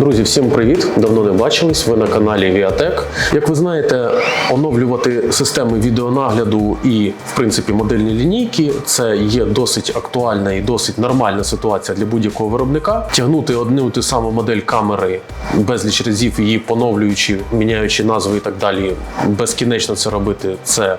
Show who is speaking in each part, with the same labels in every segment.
Speaker 1: Друзі, всім привіт! Давно не бачились. Ви на каналі Viatech. Як ви знаєте, оновлювати системи відеонагляду і, в принципі, модельні лінійки це є досить актуальна і досить нормальна ситуація для будь-якого виробника. Тягнути одну ту саму модель камери безліч разів її поновлюючи, міняючи назви і так далі, безкінечно це робити це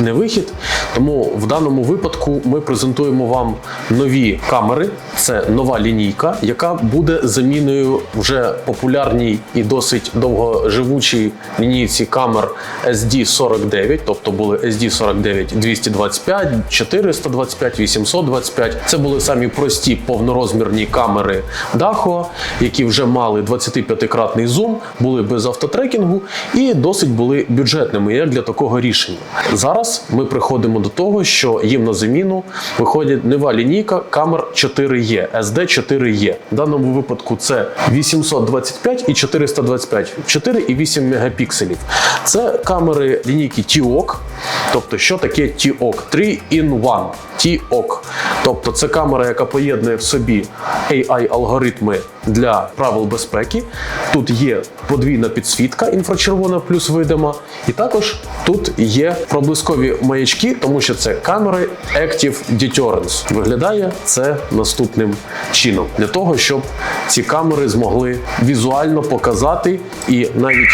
Speaker 1: не вихід. Тому в даному випадку ми презентуємо вам нові камери. Це нова лінійка, яка буде заміною вже популярній і досить довгоживучій лінійці камер SD49, тобто були SD49 225, 425, 825. Це були самі прості повнорозмірні камери Daho, які вже мали 25-кратний зум, були без автотрекінгу і досить були бюджетними як для такого рішення. Зараз ми приходимо до того, що їм на заміну виходить нова лінійка камер 4E, SD4E. В даному випадку це 825 і 425, 4 і 8 мегапікселів. Це камери лінійки TIOC. Тобто, що таке TIOC? 3 in 1. TIOC. Тобто це камера, яка поєднує в собі AI-алгоритми для правил безпеки. Тут є подвійна підсвітка інфрачервона плюс видима. І також тут є проблискові маячки, тому що це камери Active Deterrence. Виглядає це наступним чином для того, щоб ці камери змогли візуально показати і навіть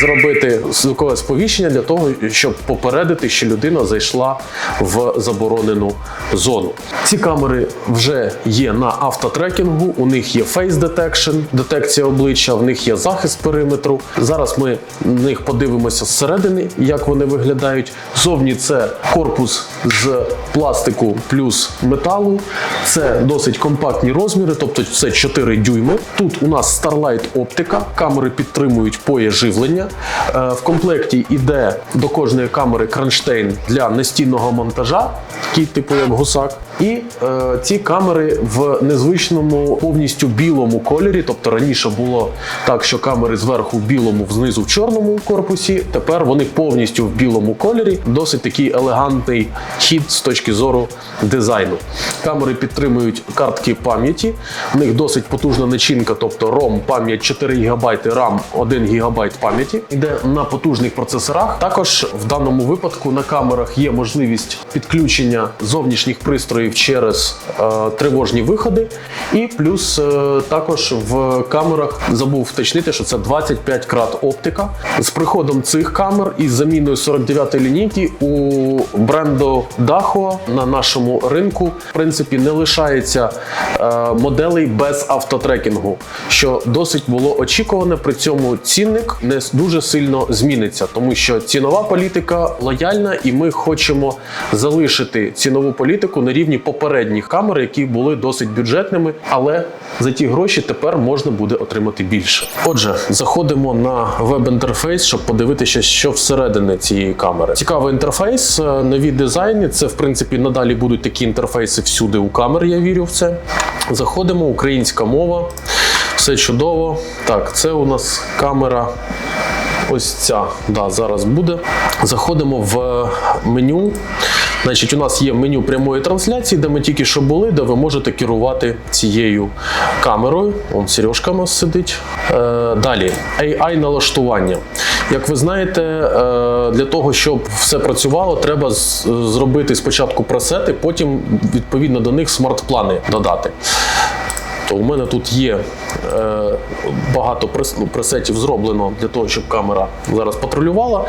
Speaker 1: зробити звукове сповіщення для того, щоб попередити, що людина зайшла в заборонену зону. Ці камери вже є на автотрекінгу. У них є face detection, детекція обличчя, в них є захист периметру. Зараз ми на них подивимося зсередини, як вони виглядають. Зовні це корпус з пластику плюс металу. Це досить компактні розміри, тобто це 4 дюйми. Тут у нас Starlight оптика, камери підтримують поє живлення. Е, В комплекті йде до кожної камери кронштейн для настінного монтажа, такий типу як гусак. І е, ці камери в незвичному повністю білому кольорі. Тобто раніше було так, що камери зверху в білому, знизу в чорному корпусі. Тепер вони повністю в білому кольорі. Досить такий елегантний хід з точки зору дизайну. Камери підтримують картки пам'яті. В них досить потужна начинка, тобто ROM пам'ять 4 ГБ, RAM 1 ГБ пам'яті. Йде на потужних процесорах. Також в даному випадку на камерах є можливість підключення зовнішніх пристроїв через е, тривожні виходи. І плюс е, також в камерах забув вточнити, що це 25 крат оптика. З приходом цих камер і заміною 49-ї лінійки у бренду Daho на нашому ринку в принципі не лишається е, моделей без автотрекінгу, що досить було очікуване. При цьому цінник не дуже сильно зміниться, тому що цінова політика лояльна, і ми хочемо залишити цінову політику на рівні попередніх камер, які були досить бюджетними, але за ті гроші тепер можна буде отримати більше. Отже, заходимо на веб-інтерфейс, щоб подивитися, що всередині цієї камери. Цікавий інтерфейс, е, нові дизайни. Це в принципі надалі будуть такі інтерфейси всюди у камер. Я вірю в це. Заходимо, українська мова, все чудово. Так, це у нас камера. Ось ця да, зараз буде. Заходимо в меню. Значить, у нас є меню прямої трансляції, де ми тільки що були, де ви можете керувати цією камерою. Вон Сережка у нас сидить. Е, далі AI налаштування. Як ви знаєте, е, для того, щоб все працювало, треба з- зробити спочатку пресети, потім відповідно до них смарт-плани додати. То у мене тут є е, багато ну, пресетів зроблено для того, щоб камера зараз патрулювала.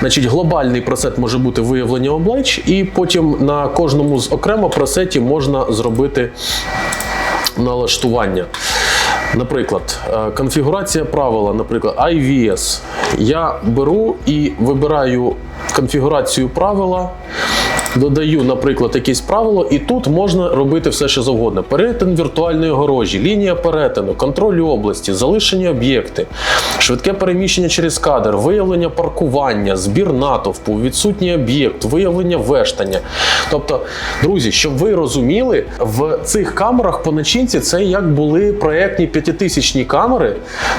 Speaker 1: Значить, глобальний пресет може бути виявлення облич, і потім на кожному з окремо пресетів можна зробити налаштування. Наприклад, е, конфігурація правила, наприклад, IVS. Я беру і вибираю конфігурацію правила. Додаю, наприклад, якесь правило, і тут можна робити все, що завгодно: перетин віртуальної огорожі, лінія перетину, контроль області, залишені об'єкти, швидке переміщення через кадр, виявлення паркування, збір натовпу, відсутній об'єкт, виявлення вештання. Тобто, друзі, щоб ви розуміли, в цих камерах по начинці це як були проєктні п'ятитисячні камери,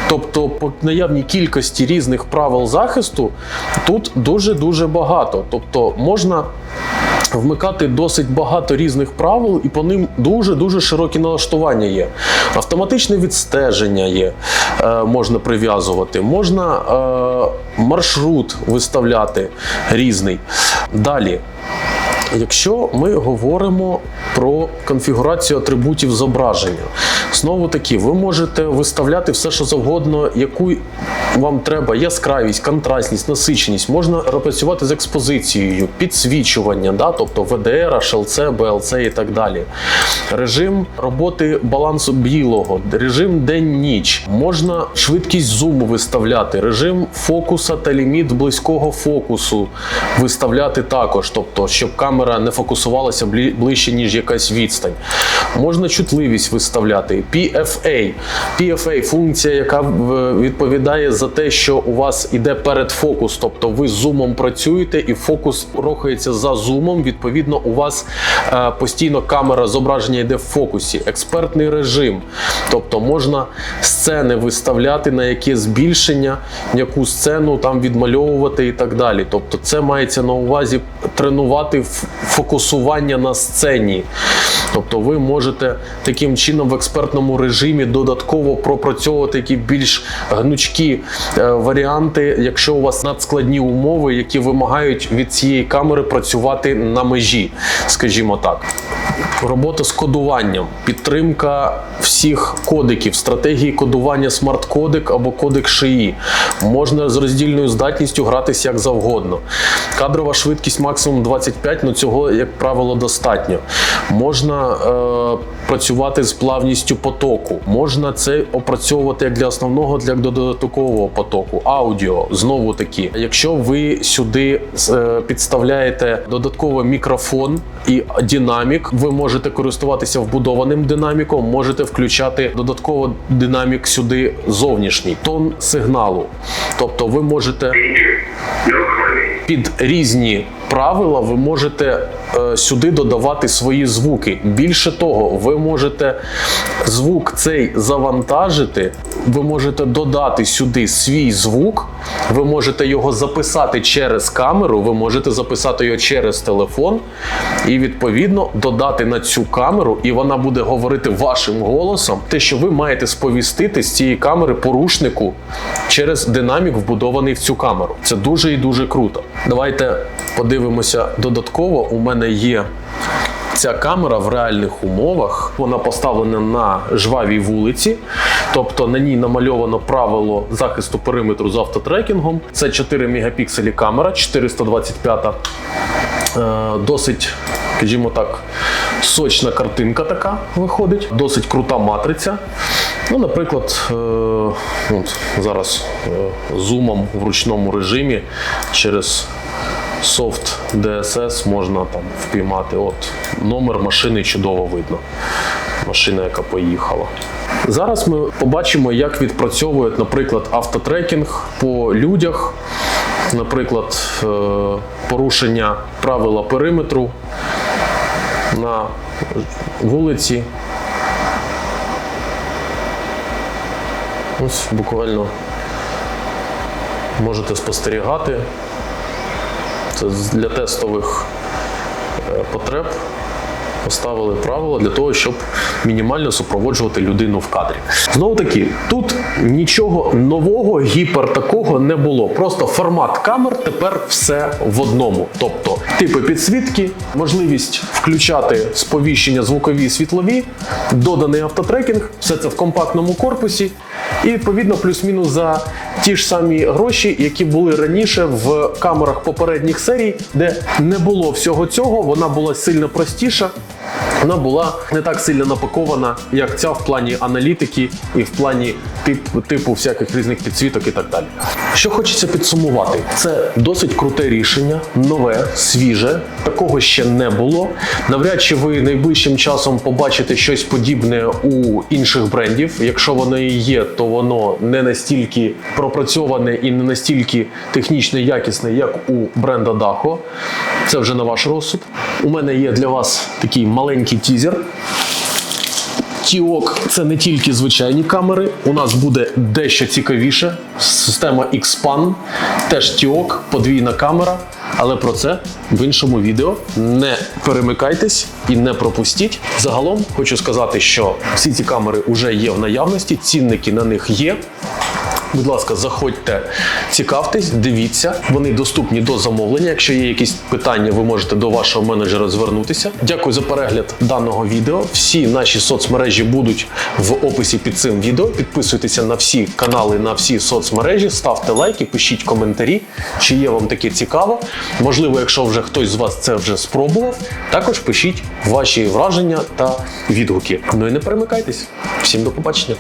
Speaker 1: тобто по наявній кількості різних правил захисту тут дуже дуже багато. Тобто можна вмикати досить багато різних правил, і по ним дуже-дуже широкі налаштування є. Автоматичне відстеження є, е, можна прив'язувати, можна е, маршрут виставляти різний. Далі. Якщо ми говоримо про конфігурацію атрибутів зображення, знову таки, ви можете виставляти все, що завгодно, яку вам треба яскравість, контрастність, насиченість. Можна працювати з експозицією, підсвічування, да? тобто VDR, HLC, BLC і так далі. Режим роботи балансу білого, режим день-ніч. Можна швидкість зуму виставляти, режим фокуса та ліміт близького фокусу виставляти також, тобто, щоб камера не фокусувалася ближче, ніж якась відстань. Можна чутливість виставляти. PFA. PFA функція, яка відповідає за те, що у вас іде передфокус, тобто ви з зумом працюєте і фокус рухається за зумом. Відповідно, у вас е, постійно камера зображення йде в фокусі. Експертний режим, тобто можна сцени виставляти на яке збільшення, яку сцену там відмальовувати і так далі. Тобто, це мається на увазі тренувати фокусування на сцені. Тобто ви можете таким чином в експертному режимі додатково пропрацьовувати які більш гнучкі е, варіанти, якщо у вас надскладні умови, які вимагають від цієї камери працювати на межі, скажімо так. Робота з кодуванням, підтримка всіх кодиків, стратегії кодування смарт-кодек або кодек шиї. Можна з роздільною здатністю гратися як завгодно. Кадрова швидкість максимум 25, але цього, як правило, достатньо. Можна е, працювати з плавністю потоку. Можна це опрацьовувати як для основного, для додаткового потоку. Аудіо знову таки. Якщо ви сюди е, підставляєте додатковий мікрофон і динамік, ви можете користуватися вбудованим динаміком, можете включати додатково динамік сюди зовнішній тон сигналу. Тобто ви можете під різні правила ви можете сюди додавати свої звуки. Більше того, ви можете звук цей завантажити, ви можете додати сюди свій звук, ви можете його записати через камеру, ви можете записати його через телефон, і відповідно додати на цю камеру, і вона буде говорити вашим голосом те, що ви маєте сповістити з цієї камери порушнику через динамік, вбудований в цю камеру. Це дуже і дуже круто. Давайте подивимося додатково. У мене є. Ця камера в реальних умовах вона поставлена на жвавій вулиці, тобто на ній намальовано правило захисту периметру з автотрекінгом. Це 4 мегапікселі камера, 425. Е, Досить, скажімо так, сочна картинка така виходить, досить крута матриця. Ну, наприклад, е, от зараз е, зумом в ручному режимі через софт DSS можна там впіймати. От номер машини чудово видно. Машина, яка поїхала. Зараз ми побачимо, як відпрацьовують, наприклад, автотрекінг по людях, наприклад, е, порушення правила периметру на вулиці. Ось буквально можете спостерігати. Для тестових е, потреб поставили правила для того, щоб мінімально супроводжувати людину в кадрі. Знову таки, тут нічого нового, гіпер такого не було. Просто формат камер тепер все в одному. Тобто типи підсвітки, можливість включати сповіщення звукові і світлові, доданий автотрекінг, все це в компактному корпусі. І відповідно плюс-мінус за ті ж самі гроші, які були раніше в камерах попередніх серій, де не було всього цього, вона була сильно простіша. Вона була не так сильно напакована, як ця в плані аналітики і в плані тип, типу всяких різних підсвіток і так далі. Що хочеться підсумувати, це досить круте рішення, нове, свіже. Такого ще не було. Навряд чи ви найближчим часом побачите щось подібне у інших брендів. Якщо воно і є, то воно не настільки пропрацьоване і не настільки технічно якісне, як у бренда Daho. Це вже на ваш розсуд. У мене є для вас такий маленький тізер. Тіок це не тільки звичайні камери. У нас буде дещо цікавіше. Система X-Pan, теж Тіок, подвійна камера. Але про це в іншому відео. Не перемикайтесь і не пропустіть. Загалом хочу сказати, що всі ці камери вже є в наявності, цінники на них є. Будь ласка, заходьте, цікавтесь, дивіться. Вони доступні до замовлення. Якщо є якісь питання, ви можете до вашого менеджера звернутися. Дякую за перегляд даного відео. Всі наші соцмережі будуть в описі під цим відео. Підписуйтеся на всі канали, на всі соцмережі, ставте лайки, пишіть коментарі, чи є вам таке цікаво. Можливо, якщо вже хтось з вас це вже спробував, також пишіть ваші враження та відгуки. Ну і не перемикайтесь. Всім до побачення.